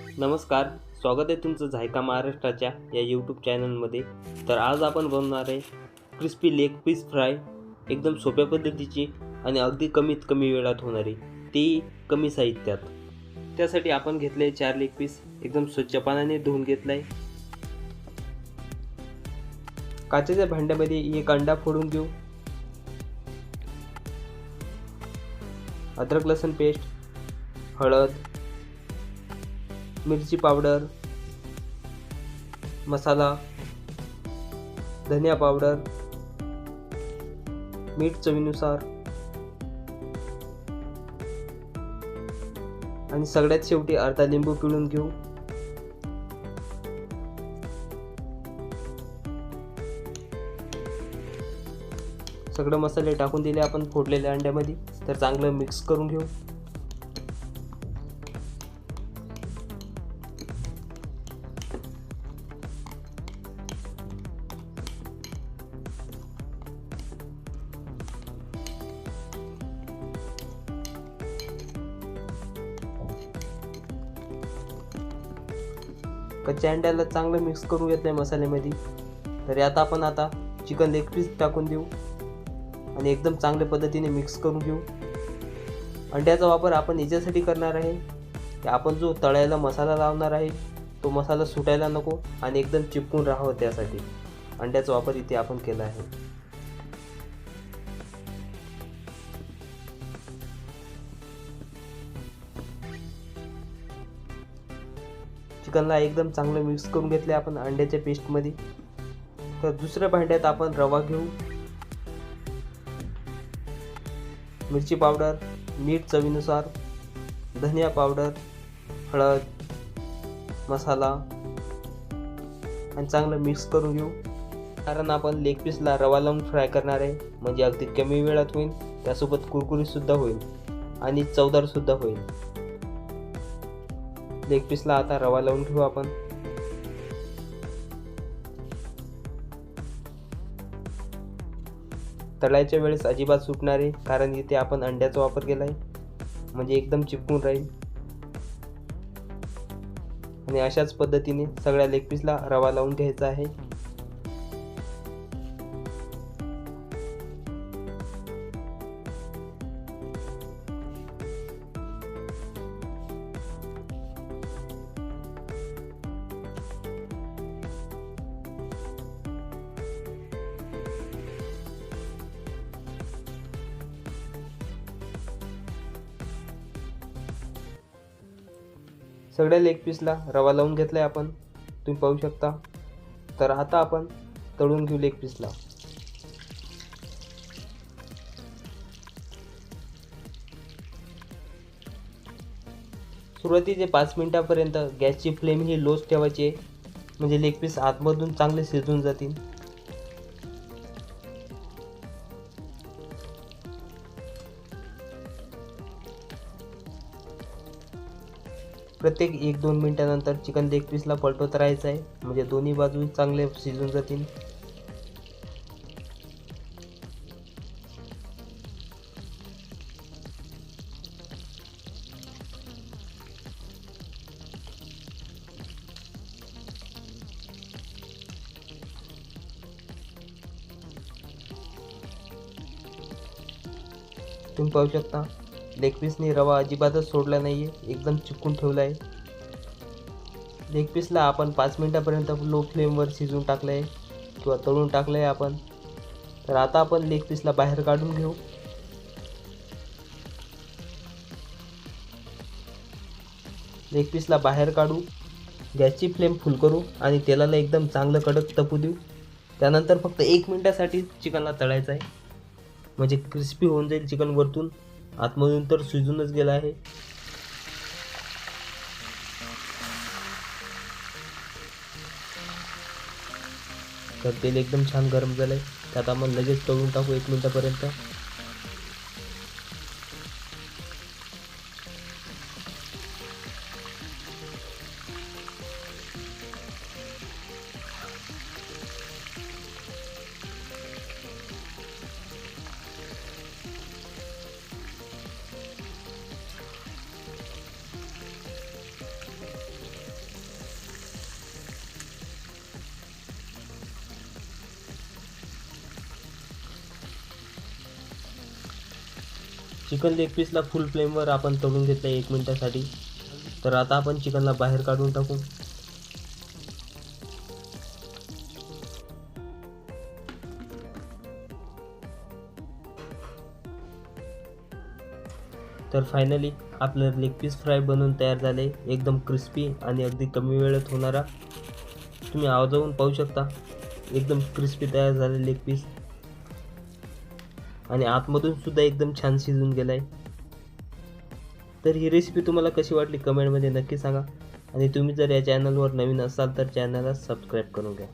नमस्कार स्वागत आहे तुमचं झायका महाराष्ट्राच्या या यूट्यूब चॅनलमध्ये तर आज आपण बनवणार आहे क्रिस्पी लेग पीस फ्राय एकदम सोप्या पद्धतीची आणि अगदी कमीत कमी वेळात होणारी तेही कमी साहित्यात. त्यासाठी आपण घेतले आहे चार लेग पीस एकदम स्वच्छ पाण्याने धुवून घेतला आहे काचेच्या भांड्यामध्ये एक अंडा फोडून घेऊ अद्रक लसूण पेस्ट हळद मिरची पावडर मसाला धनिया पावडर मीठ चवीनुसार आणि सगळ्यात शेवटी अर्धा लिंबू पिळून घेऊ. सगळं मसाले टाकून दिले आपण फोडलेल्या अंड्यामध्ये तर चांगलं मिक्स करून घेऊ. कच्च्या अंड्याला चांगलं मिक्स करून नाही मसाल्यामध्ये? तर आता आपण आता चिकन लेग पीस टाकून देऊ आणि एकदम चांगल्या पद्धतीने मिक्स करून घेऊ. अंड्याचा वापर आपण याच्यासाठी करणार आहे की आपण जो तळायला मसाला लावणार आहे तो मसाला सुटायला नको आणि एकदम चिपकून राहावं त्यासाठी. अंड्याचा वापर इथे आपण केला आहे. चिकनला एकदम चांगलं मिक्स करून घेतले आपण अंड्याच्या पेस्टमध्ये. तर दुसऱ्या भांड्यात आपण रवा घेऊ. मिरची पावडर मीठ चवीनुसार धनिया पावडर हळद मसाला आणि चांगलं मिक्स करून घेऊ. कारण आपण लेग पीसला रवा लावून फ्राय करणार आहे. म्हणजे अगदी कमी वेळात होईल. त्यासोबत कुरकुरीतसुद्धा होईल. आणि चवदारसुद्धा होईल. लेग पीसला आता रवा लावून घेऊ आपण. तळायच्या वेळेस अजिबात सुटणार आहे कारण इथे आपण अंड्याचा वापर केला आहे. म्हणजे एकदम चिपकून राहील. आणि अशाच पद्धतीने सगळ्या लेग पीसला रवा लावून घ्यायचा आहे. सगळ्या लेग पीसला रवा लावून घेतला आहे आपण. तुम्ही पाहू शकता. तर आता आपण तळून घेऊ लेग पीसला सुरुवातीचे पाच मिनिटापर्यंत गॅसची फ्लेम ही लोच ठेवायची आहे. म्हणजे लेग पीस आतमधून चांगले शिजून जातील. प्रत्येक एक दोन मिनटानंतर चिकन लेग पीसला पलटवत राहायचं आहे. म्हणजे दोन्ही बाजू चांगले शिजून जातील. तुम्ही पाहू शकता. लेग पीसने रवा अजिबातच सोडला नाही आहे एकदम चिकून ठेवला आहे. लेग पीसला आपण पाच मिनटापर्यंत लो फ्लेमवर शिजवून टाकलं आहे किंवा तळून टाकलं आहे आपण. तर आता आपण लेग पीसला बाहेर काढून घेऊ. लेग पीसला बाहेर काढू. गॅसची फ्लेम फुल करू आणि तेलाला एकदम चांगलं कडक तपू देऊ. त्यानंतर फक्त एक मिनटासाठी चिकनला तळायचं आहे. म्हणजे क्रिस्पी होऊन जाईल चिकन वरतून. आतमधून तर सुजूनच गेला आहे. तर तेल एकदम छान गरम झालं आहे त्यात आपण लगेच तळून टाकू एक मिनटापर्यंत. चिकन लेग पीसला फुल फ्लेमवर आपण तळून घेतलं आहे एक मिनटासाठी. तर आता आपण चिकनला बाहेर काढून टाकू. तर फायनली आपलं लेग पीस फ्राय बनवून तयार झाले एकदम क्रिस्पी आणि अगदी कमी वेळेत होणारा. तुम्ही आवाजावून पाहू शकता. एकदम क्रिस्पी तयार झाले लेग पीस आणि आतमधून सुद्धा एकदम छान शिजून गेला आहे तर ही रेसिपी तुम्हाला कशी वाटली कमेंटमध्ये नक्की सांगा. आणि तुम्ही जर या चॅनलवर नवीन असाल तर चॅनलला सबस्क्राईब करून घ्या.